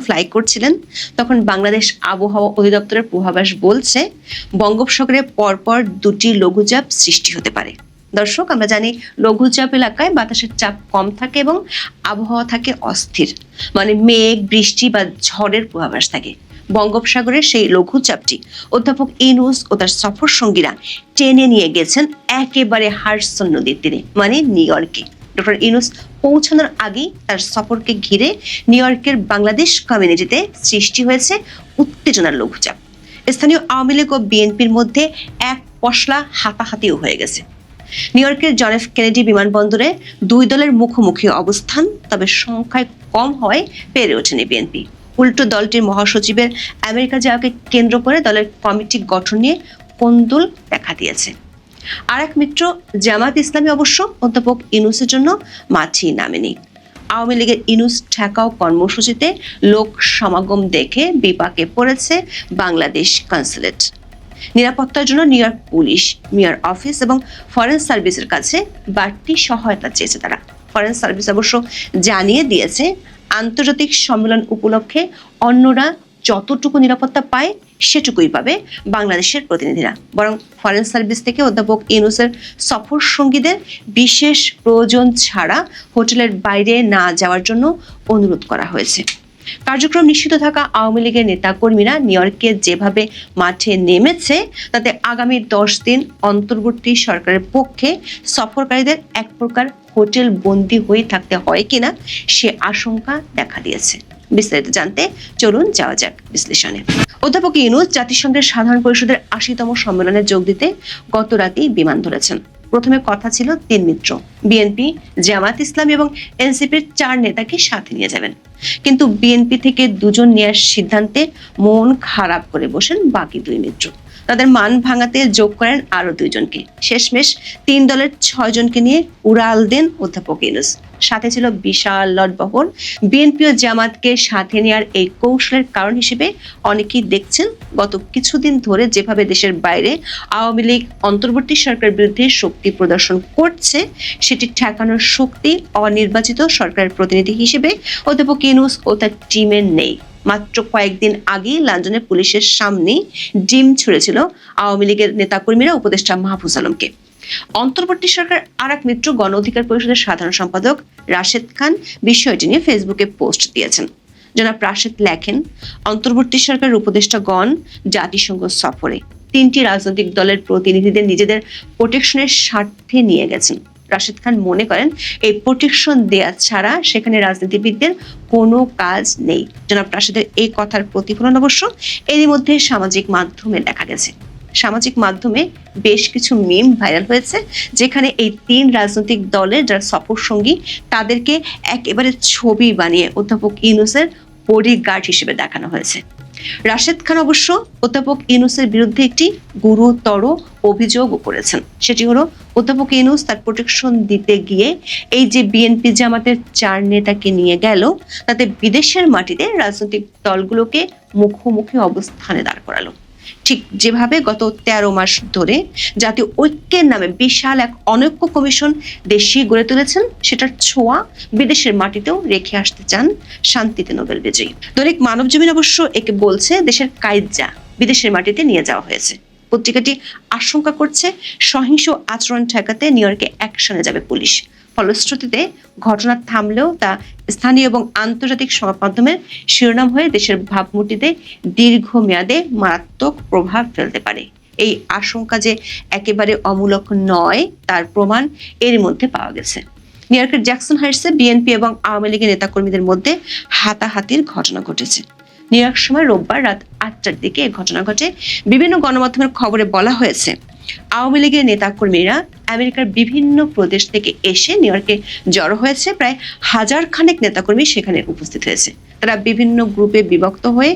Fly করছিলেন, তখন বাংলাদেশ আবহাওয়া অধিদপ্তরের পূর্বাভাস বলছে, বঙ্গোপসাগরে পরপর দুটি লঘুচাপ সৃষ্টি হতে পারে। দর্শক, আমরা জানি লঘুচাপ এলাকায় বাতাসের চাপ কম থাকে এবং আবহাওয়া থাকে অস্থির মানে মেঘ, বৃষ্টি বা ঝড়ের পূর্বাভাস থাকে। বঙ্গোপসাগরের সেই লঘুচাপটি অধ্যাপক ইনুস ও তার সফর সঙ্গীরা টেনে নিয়ে গেছেন একেবারে হার্সন নদীর তীরে মানে নিউ ইয়র্কে। ডক্টর ইনুস পৌঁছানোর আগেই তার সফরকে ঘিরে নিউ ইয়র্কের বাংলাদেশ কমিউনিটিতে সৃষ্টি হয়েছে উত্তেজনার লঘুচাপ। স্থানীয় আওয়ামী লীগ ও বিএনপির মধ্যে এক পশলা হাতাহাতিও হয়ে গেছে। নিউ ইয়র্কের জন এফ কেনেডি বিমানবন্দরে দুই দলের মুখোমুখি অবস্থান, তবে সংখ্যায় কম হওয়ায় পেরে ওঠেনি বিএনপি। উল্টো দলটির মহাসচিবের আমেরিকা যাওয়াকে কেন্দ্র করে দলের কমিটি গঠন নিয়ে কোন্দল দেখা দিয়েছে। আর এক মিত্র জামাত ইসলামী অবশ্য অধ্যাপক ইনুসের জন্য মাছি নামেনি। আওয়ামী লীগের ইনুস ঠেকাও কর্মসূচিতে লোক সমাগম দেখে বিপাকে পড়েছে বাংলাদেশ কনসুলেট। নিরাপত্তার জন্য New York police, mayor office এবং ফরেন সার্ভিসের কাছে বাড়তি সহায়তা চেয়েছে তারা। ফরেন সার্ভিস অবশ্য জানিয়ে দিয়েছে, আন্তর্জাতিক সম্মেলন উপলক্ষে অন্যরা যতটুকু নিরাপত্তা পায়, সেটুকুই পাবে বাংলাদেশের প্রতিনিধিরা। বরং ফরেন সার্ভিস থেকে অধ্যাপক ইউনুসের সফর সঙ্গীদের বিশেষ প্রয়োজন ছাড়া হোটেলের বাইরে না যাওয়ার জন্য অনুরোধ করা হয়েছে। কার্যক্রম নিষিদ্ধ থাকা আওয়ামী লীগের নেতাকর্মীরা নিউ ইয়র্কে যেভাবে মাঠে নেমেছে, তাতে আগামী দশ দিন অন্তর্বর্তী সরকারের পক্ষে সফরকারীদের এক প্রকার হোটেল বন্দি হয়ে থাকতে হয় কিনা সে আশঙ্কা দেখা দিয়েছে। বিস্তারিত জানতে চলুন যাওয়া যাক বিশ্লেষণে। অধ্যাপক ইউনুস জাতিসংঘের সাধারণ পরিষদের আশিতম সম্মেলনে যোগ দিতে গত রাতেই বিমান ধরেছেন। প্রথমে কথা ছিল তিন মিত্র। বিএনপি জামাত ইসলাম এবং এনসিপির চার নেতাকে সাথে নিয়ে যাবেন। কিন্তু বিএনপি থেকে দুজন নেওয়ার সিদ্ধান্তে মন খারাপ করে বসেন বাকি দুই মিত্র। তাদের মান ভাঙাতে যোগ করেন আরও দুইজনকে। শেষমেশ তিন দলের ছয় জনকে নিয়ে উড়াল দেন অধ্যাপক ইউনুস। সাথে ছিল বিশাল লটবহর বিএনপি ও জামাতকে সাথে নেওয়ার এই কৌশলের কারণ হিসেবে অনেকেই দেখছেন গত কিছুদিন ধরে যেভাবে দেশের বাইরে আওয়ামী লীগ অন্তর্বর্তী সরকারের বিরুদ্ধে শক্তি প্রদর্শন করছে, সেটি ঠেকানোর শক্তি অনির্বাচিত সরকারের প্রতিনিধি হিসেবে অধ্যাপক ইউনুস ও তার টিমের নেই। মাত্র কয়েকদিন আগেই লন্ডনে পুলিশের সামনেই ডিম ছুড়েছিল আওয়ামী লীগের নেতাকর্মীরা, উপদেষ্টা মাহফুজ আলমকে। অন্তর্বর্তী সরকার আর এক মিত্র গণ অধিকার পরিষদের সাধারণ সম্পাদক রাশেদ খান বিষয়টি নিয়ে ফেসবুকে পোস্ট দিয়েছেন। জনাব রাশেদ লেখেন, অন্তর্বর্তী সরকারের উপদেষ্টাগণ জাতিসংঘ সফরে তিনটি রাজনৈতিক দলের প্রতিনিধিদের নিজেদের প্রোটেকশনের স্বার্থে নিয়ে গেছেন। রাশেদ খান মনে করেন, এই প্রোটেকশন দেয়া ছাড়া সেখানে রাজনীতিবিদদের কোনো কাজ নেই। জনাব রাশেদের এই কথার প্রতিফলন অবশ্য এরই মধ্যে সামাজিক মাধ্যমে দেখা গেছে। সামাজিক মাধ্যমে বেশ কিছু মিম ভাইরাল হয়েছে, যেখানে এই তিন রাজনৈতিক দলের যারা সফর সঙ্গী, তাদেরকে একেবারে ছবি বানিয়ে অধ্যাপক ইউনুসের বডিগার্ড হিসেবে দেখানো হয়েছে। রাশেদ খান অবশ্য অধ্যাপক ইউনুসের বিরুদ্ধে একটি গুরুতর অভিযোগও করেছেন। সেটি হলো, অধ্যাপক ইউনুস তার প্রোটেকশন দিতে গিয়ে এই যে বিএনপি জামাতের চার নেতাকে নিয়ে গেল, তাতে বিদেশের মাটিতে রাজনৈতিক দলগুলোকে মুখোমুখি অবস্থানে দাঁড় করালো। ঠিক যেভাবে গত তেরো মাস ধরে জাতীয় ঐক্যের নামে বিশাল এক অনৈক্য কমিশন দেশে গড়ে তুলেছেন, সেটার ছোঁয়া বিদেশের মাটিতেও রেখে আসতে চান শান্তিতে নোবেল বিজয়ী। দৈনিক মানব জমিন অবশ্য একে বলছে দেশের কাইজা বিদেশের মাটিতে নিয়ে যাওয়া হয়েছে। পত্রিকাটি আশঙ্কা করছে সহিংস আচরণ ঠেকাতে নিউ ইয়র্কে অ্যাকশনে যাবে পুলিশ। ফলশ্রুতিতে ঘটনা থামলেও তা স্থানীয় এবং আন্তর্জাতিক সংবাদ মাধ্যমের শিরোনাম হয়ে দেশের ভাবমূর্তিতে দীর্ঘমেয়াদে মারাত্মক প্রভাব ফেলতে পারে। এই আশঙ্কা যে একেবারে অমূলক নয়, তার প্রমাণ এর মধ্যে পাওয়া গেছে। নিউ ইয়র্কের জ্যাকসন হাইটসে বিএনপি এবং আওয়ামী লীগের নেতাকর্মীদের মধ্যে হাতাহাতির ঘটনা ঘটেছে। নিউ ইয়র্ক সময় রোববার রাত আটটার দিকে এই ঘটনা ঘটে। বিভিন্ন গণমাধ্যমের খবরে বলা হয়েছে, আওয়ামী লীগের নেতাকর্মীরা আমেরিকার বিভিন্ন প্রদেশ থেকে এসে নিউ ইয়র্কে জড়ো হয়েছে। প্রায় হাজার খানেক নেতাকর্মী সেখানে উপস্থিত হয়েছে। তারা বিভিন্ন গ্রুপে বিভক্ত হয়ে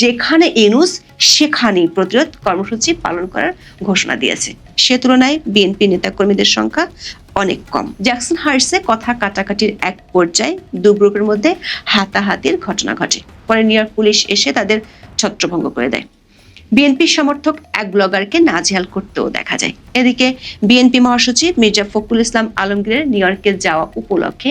যেখানে ইনুস, সেখানেই প্রতিরোধ কর্মসূচি পালন করার ঘোষণা দিয়েছে। সে তুলনায় বিএনপি নেতাকর্মীদের সংখ্যা অনেক কম। জ্যাকসন হার্সে কথা কাটাকাটির এক পর্যায়ে দু গ্রুপের মধ্যে হাতাহাতির ঘটনা ঘটে। পরে নিউ ইয়র্ক পুলিশ এসে তাদের ছত্রভঙ্গ করে দেয়। বিএনপি সমর্থক এক ব্লগারকে নাজেহাল করতেও দেখা যায়। এদিকে বিএনপি মহাসচিব মির্জা ফখরুল ইসলাম আলমগীরের নিউ ইয়র্কে যাওয়া উপলক্ষে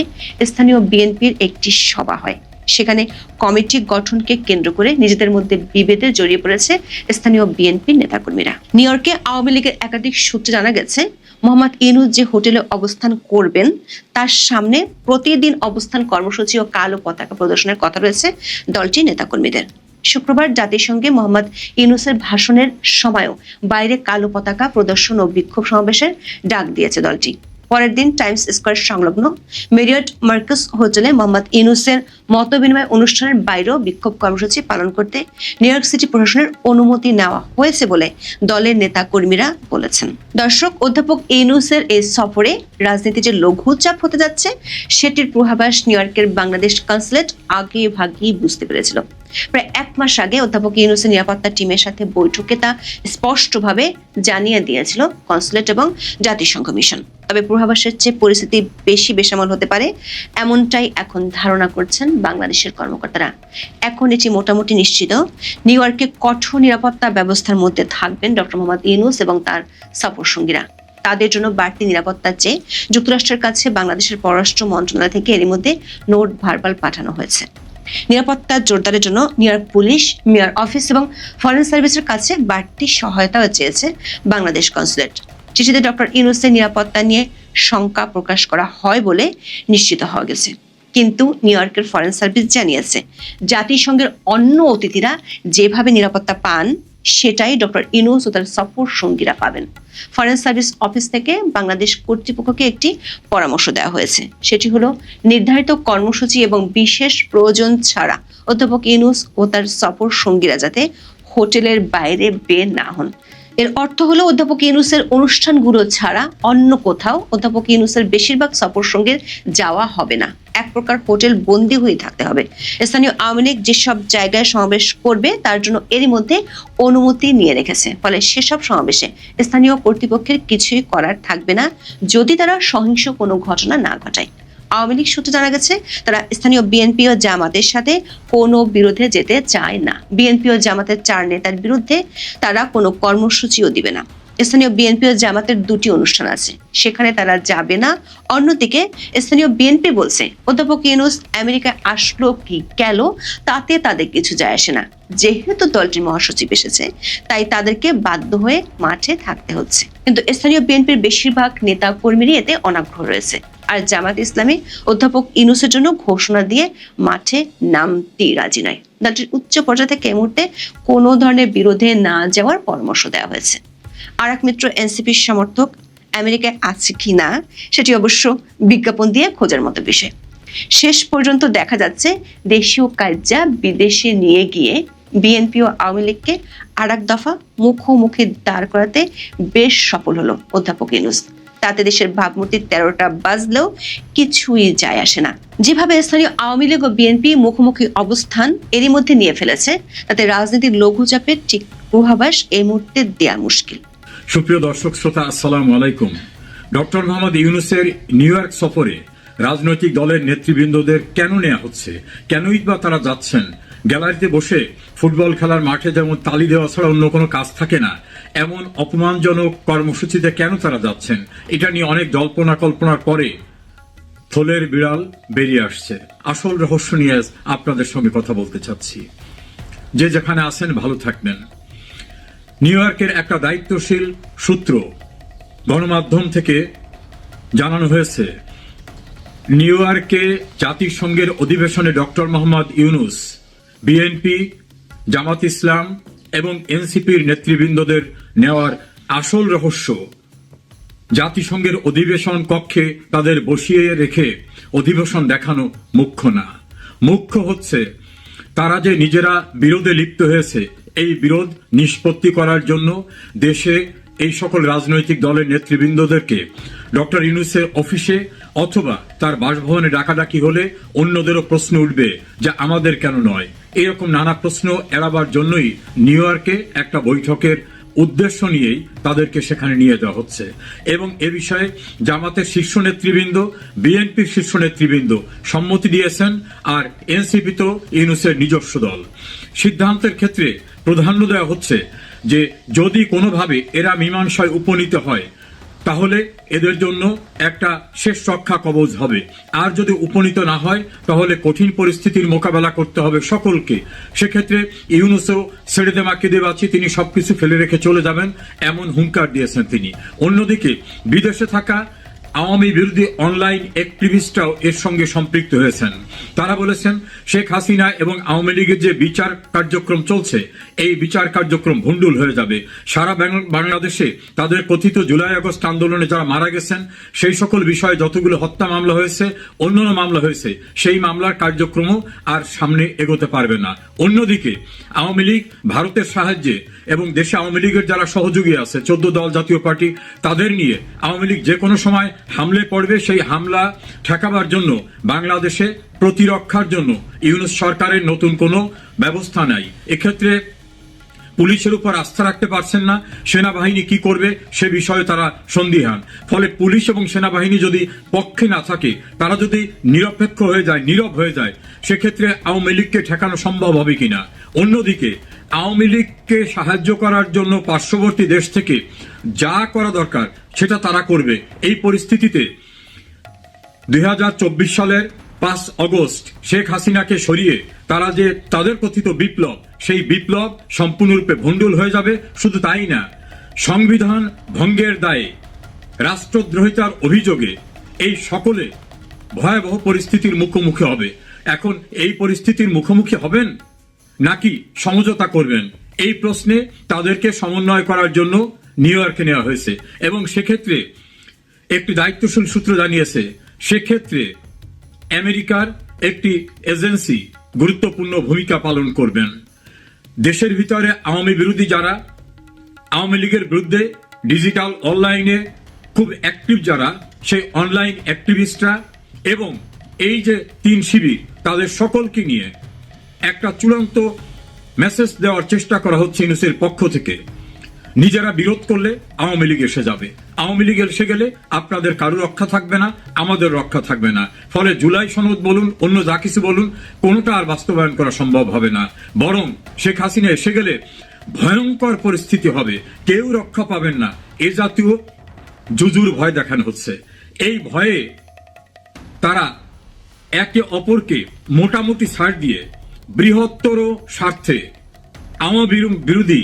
স্থানীয় বিএনপির একটি সভা হয়। সেখানে কমিটি গঠনকে কেন্দ্র করে নিজেদের মধ্যে বিভেদে জড়িয়ে পড়েছে স্থানীয় বিএনপির নেতাকর্মীরা। নিউ ইয়র্কে আওয়ামী লীগের একাধিক সূত্রে জানা গেছে, মোহাম্মদ ইনুজ যে হোটেলে অবস্থান করবেন, তার সামনে প্রতিদিন অবস্থান কর্মসূচি ও কালো পতাকা প্রদর্শনের কথা রয়েছে দলটির নেতাকর্মীদের। শুক্রবার জাতিসংঘে মোহাম্মদ ইউনুসের ভাষণের সময়ও বাইরে কালো পতাকা প্রদর্শন ও বিক্ষোভ সমাবেশের ডাক দিয়েছে দলটি। পরের দিন টাইমস স্কোয়ার সংলগ্ন মেরিয়ট মার্কাস হোটেলে মোহাম্মদ ইউনুসের মত বিনিময় অনুষ্ঠানের বাইরেও বিক্ষোভ কর্মসূচি পালন করতে নিউ ইয়র্ক সিটি প্রশাসনের অনুমতি নেওয়া হয়েছে বলে দলের নেতা কর্মীরা বলেছেন। দর্শক, অধ্যাপক ইউনুসের এই সফরে রাজনীতি যে লঘু চাপ হতে যাচ্ছে, সেটির পূর্বাভাস নিউ ইয়র্কের বাংলাদেশ কনসুলেট আগে ভাগেই বুঝতে পেরেছিল। প্রায় এক মাস আগে অধ্যাপক ইউনুসের নিরাপত্তা টিমের সাথে বৈঠকে তা স্পষ্টভাবে জানিয়ে দিয়েছিল কনসুলেট এবং জাতিসংঘ মিশন। তবে পূর্বাভাসের চেয়ে পরিস্থিতি বেশি বেসামাল হতে পারে এমনটাই এখন ধারণা করছেন বাংলাদেশের কর্মকর্তারা। এখন এটি মোটামুটি নিশ্চিত। নিউ ইয়র্কে কঠোর নিরাপত্তা ব্যবস্থার মধ্যে থাকবেন ডক্টর মোহাম্মদ ইউনুস এবং তার সফর সঙ্গীরা। তাদের জন্য বাড়তি নিরাপত্তা চেয়ে যুক্তরাষ্ট্রের কাছে বাংলাদেশের পররাষ্ট্র মন্ত্রণালয় থেকে এরই মধ্যে নোট ভার্বাল পাঠানো হয়েছে। নিরাপত্তা জোরদারের জন্য নিয়ার পুলিশ মেয়র অফিস এবং ফরেন সার্ভিসের কাছে বাড়তি সহায়তাও চেয়েছে বাংলাদেশ কনসুলেট। চিঠিতে ডক্টর ইউনুসের নিরাপত্তা নিয়ে শঙ্কা প্রকাশ করা হয় বলে নিশ্চিত হওয়া গেছে। কিন্তু নিউ ইয়র্কের ফরেন সার্ভিস জানিয়েছে, জাতিসংঘের অন্য অতিথিরা যেভাবে নিরাপত্তা পান সেটাই ডক্টর ইনুস ও তার সফর সঙ্গীরা পাবেন। ফরেন সার্ভিস অফিস থেকে বাংলাদেশ কর্তৃপক্ষকে একটি পরামর্শ দেওয়া হয়েছে। সেটি হলো, নির্ধারিত কর্মসূচি এবং বিশেষ প্রয়োজন ছাড়া অধ্যাপক ইনুস ও তার সফর সঙ্গীরা যাতে হোটেলের বাইরে বের না হন। এর অর্থ হলো, অধ্যাপক ইউনুসের অনুষ্ঠানগুলো ছাড়া অন্য কোথাও অধ্যাপক ইউনুসের বেশিরভাগ সফর সঙ্গে যাওয়া হবে না। এক প্রকার হোটেল বন্দি হয়ে থাকতে হবে। স্থানীয় আওয়ামী লীগ যেসব জায়গায় সমাবেশ করবে, তার জন্য এরই মধ্যে অনুমতি নিয়ে রেখেছে। ফলে সেসব সমাবেশে স্থানীয় কর্তৃপক্ষের কিছুই করার থাকবে না, যদি তারা সহিংস কোনো ঘটনা না ঘটায়। আওয়ামী লীগ সূত্রে জানা গেছে, তারা স্থানীয় বিএনপি ও জামাতের সাথে কোনো বিরোধে যেতে চায় না। বিএনপি ও জামাতের চার নেতার বিরুদ্ধে তারা কোনো কর্মসূচিও দিবে না। স্থানীয় বিএনপি ও জামাতের দুটি অনুষ্ঠান আছে। সেখানে তারা যাবে না। অন্যদিকে স্থানীয় বিএনপি বলছে, অধ্যাপক ইউনুস আমেরিকায় আসলো কি গেল তাতে তাদের কিছু যায় আসে না। যেহেতু দলটির মহাসচিব এসেছে, তাই তাদেরকে বাধ্য হয়ে মাঠে থাকতে হচ্ছে। কিন্তু স্থানীয় বিএনপির বেশিরভাগ নেতা কর্মীরই এতে অনাগ্রহ রয়েছে। আর জামাত ইসলামী অধ্যাপক ইনুসের জন্য ঘোষণা দিয়ে মাঠে নামতে রাজি নয়। দলটির উচ্চ পর্যায়ে থেকে এই মুহূর্তে কোনো ধরনের বিরোধে না যাওয়ার পরামর্শ দেওয়া হয়েছে। আর এক মিত্র এনসিপির সমর্থক আমেরিকায় আছে কি না, সেটি অবশ্য বিজ্ঞাপন দিয়ে খোঁজার মতো বিষয়। শেষ পর্যন্ত দেখা যাচ্ছে দেশীয় কার্যা বিদেশে নিয়ে গিয়ে বিএনপি ও আওয়ামী লীগকে আর এক দফা মুখোমুখি দাঁড় করাতে বেশ সফল হলো অধ্যাপক ইনুস তাতে দেশের ভাবমূর্তির তেরোটা বাজলেও কিছুই যায় আসে না। যেভাবে স্থানীয় আওয়ামী লীগ ও বিএনপি মুখোমুখি অবস্থান এরই মধ্যে নিয়ে ফেলেছে, তাতে রাজনীতির লঘুচাপের ঠিক পূর্বাভাস এই মুহূর্তে দেয়া মুশকিল। সুপ্রিয় দর্শক শ্রোতা, আসসালামু আলাইকুম। ডক্টর মোহাম্মদ ইউনুসের নিউ ইয়র্ক সফরে রাজনৈতিক দলের নেতৃবৃন্দদের কেন নেওয়া হচ্ছে? কেনই বা তারা যাচ্ছেন? গ্যালারিতে বসে ফুটবল খেলার মাঠে যেমন তালি দেওয়া ছাড়া অন্য কোনো কাজ থাকে না, এমন অপমানজনক কর্মসূচিতে কেন তারা যাচ্ছেন? এটা নিয়ে অনেক জল্পনা কল্পনার পরে থলের বিড়াল বেরিয়ে আসছে। আসল রহস্য নিয়ে আপনাদের সঙ্গে কথা বলতে চাচ্ছি। যে যেখানে আছেন ভালো থাকবেন। নিউ ইয়র্কের একটা দায়িত্বশীল সূত্র গণমাধ্যম থেকে জানানো হয়েছে, নিউ ইয়র্কে জাতিসংঘের অধিবেশনে ডক্টর মোহাম্মদ ইউনুস, বিএনপি, জামাত ইসলাম এবং এনসিপির নেতৃবৃন্দদের নেওয়ার আসল রহস্য জাতিসংঘের অধিবেশন কক্ষে তাদের বসিয়ে রেখে অধিবেশন দেখানো মুখ্য না। মুখ্য হচ্ছে তারা যে নিজেরা বিরোধে লিপ্ত হয়েছে, এই বিরোধ নিষ্পত্তি করার জন্য দেশে এই সকল রাজনৈতিক দলের নেতৃবৃন্দদেরকে ডক্টর ইউনুসের অফিসে অথবা তার বাসভবনে ডাকাডাকি হলে অন্যদেরও প্রশ্ন উঠবে যে আমাদের কেন নয়। এরকম নানা প্রশ্ন এড়াবার জন্যই নিউ ইয়র্কে একটা বৈঠকের উদ্দেশ্য নিয়েই তাদেরকে সেখানে নিয়ে যাওয়া হচ্ছে। এবং এ বিষয়ে জামাতের শীর্ষ নেতৃবৃন্দ, বিএনপির শীর্ষ নেতৃবৃন্দ সম্মতি দিয়েছেন আর এনসিপি তো ইউনুসের নিজস্ব দল। সিদ্ধান্তের ক্ষেত্রে প্রাধান্য দেওয়া হচ্ছে যে যদি কোনোভাবে এরা মীমাংসায় উপনীত হয় তাহলে এদের জন্য একটা শেষ রক্ষা কবজ হবে। আর যদি উপনীত না হয়, তাহলে কঠিন পরিস্থিতির মোকাবেলা করতে হবে সকলকে। সেক্ষেত্রে ইউনুসো ছেড়ে দে মাকে দেবাচ্ছি তিনি সবকিছু ফেলে রেখে চলে যাবেন, এমন হুঙ্কার দিয়েছেন তিনি। অন্যদিকে, বিদেশে থাকা আওয়ামী বিরোধী অনলাইন অ্যাক্টিভিস্টরাও এর সঙ্গে সম্পৃক্ত হয়েছেন। তারা বলেছেন, শেখ হাসিনা এবং আওয়ামী লীগের যে বিচার কার্যক্রম চলছে, এই বিচার কার্যক্রম ভণ্ডুল হয়ে যাবে। সারা বাংলাদেশে তাদের কথিত জুলাই আগস্ট আন্দোলনে যারা মারা গেছেন, সেই সকল বিষয়ে যতগুলো হত্যা মামলা হয়েছে অন্যান্য মামলা হয়েছে, সেই মামলার কার্যক্রমও আর সামনে এগোতে পারবে না। অন্যদিকে, আওয়ামী লীগ ভারতের সাহায্যে এবং দেশে আওয়ামী লীগের যারা সহযোগী আছে, চোদ্দ দল জাতীয় পার্টি, তাদের নিয়ে আওয়ামী লীগ যে কোনো সময় হামলে পড়বে সেই হামলা ঠেকাবার জন্য, বাংলাদেশে প্রতিরক্ষার জন্য। ইউনুস সরকারের নতুন কোনো ব্যবস্থা নাই। এক্ষেত্রে পুলিশের উপর আস্থা রাখতে পারছেন না। সেনাবাহিনী কি করবে সে বিষয়ে তারা সন্দিহান। ফলে পুলিশ এবং সেনাবাহিনী যদি পক্ষে না থাকে, তারা যদি নিরপেক্ষ হয়ে যায়, নীরব হয়ে যায়, সেক্ষেত্রে আওয়ামী লীগকে ঠেকানো সম্ভব হবে কিনা? অন্যদিকে, আওয়ামী লীগকে সাহায্য করার জন্য পার্শ্ববর্তী দেশ থেকে যা করা দরকার, সেটা তারা করবে। এই পরিস্থিতিতে দু হাজার চব্বিশ সালের পাঁচ অগস্ট শেখ হাসিনাকে সরিয়ে তারা যে তাদের কথিত বিপ্লব, সেই বিপ্লব সম্পূর্ণরূপে ভণ্ডুল হয়ে যাবে, শুধু তাই না, সংবিধান ভঙ্গের দায়ে রাষ্ট্রদ্রোহিতার অভিযোগে এই সকলে ভয়াবহ পরিস্থিতির মুখোমুখি হবে। এখন এই পরিস্থিতির মুখোমুখি হবেন নাকি সমঝোতা করবেন? এই প্রশ্নে তাদেরকে সমন্বয় করার জন্য নিউ ইয়র্কে নেওয়া হয়েছে এবং সেক্ষেত্রে একটি দায়িত্বশীল সূত্র জানিয়েছে, সেক্ষেত্রে আমেরিকার একটি এজেন্সি গুরুত্বপূর্ণ ভূমিকা পালন করবেন। দেশের ভিতরে আওয়ামী বিরোধী যারা, আওয়ামী লীগের বিরুদ্ধে ডিজিটাল অনলাইনে খুব অ্যাক্টিভ যারা, সেই অনলাইন অ্যাক্টিভিস্টরা এবং এই যে তিন শিবির, তাদের সকলকে নিয়ে একটা চূড়ান্ত মেসেজ দেওয়ার চেষ্টা করা হচ্ছে ইউনুসের পক্ষ থেকে। নিজেরা বিরোধ করলে আওয়ামী লীগ এসে যাবে। আওয়ামী লীগ এসে গেলে আপনাদের কারও রক্ষা থাকবে না, আমাদের রক্ষা থাকবে না। ফলে জুলাই সনদ বলুন, অন্য যা কিছু বলুন, কোনোটা আর বাস্তবায়ন করা সম্ভব হবে না। বরং শেখ হাসিনা এসে গেলে ভয়ঙ্কর পরিস্থিতি হবে, কেউ রক্ষা পাবেন না। এ জাতীয় জুজুর ভয় দেখানো হচ্ছে। এই ভয়ে তারা একে অপরকে মোটামুটি ছাড় দিয়ে বৃহত্তর স্বার্থে আওয়ামী বিরোধী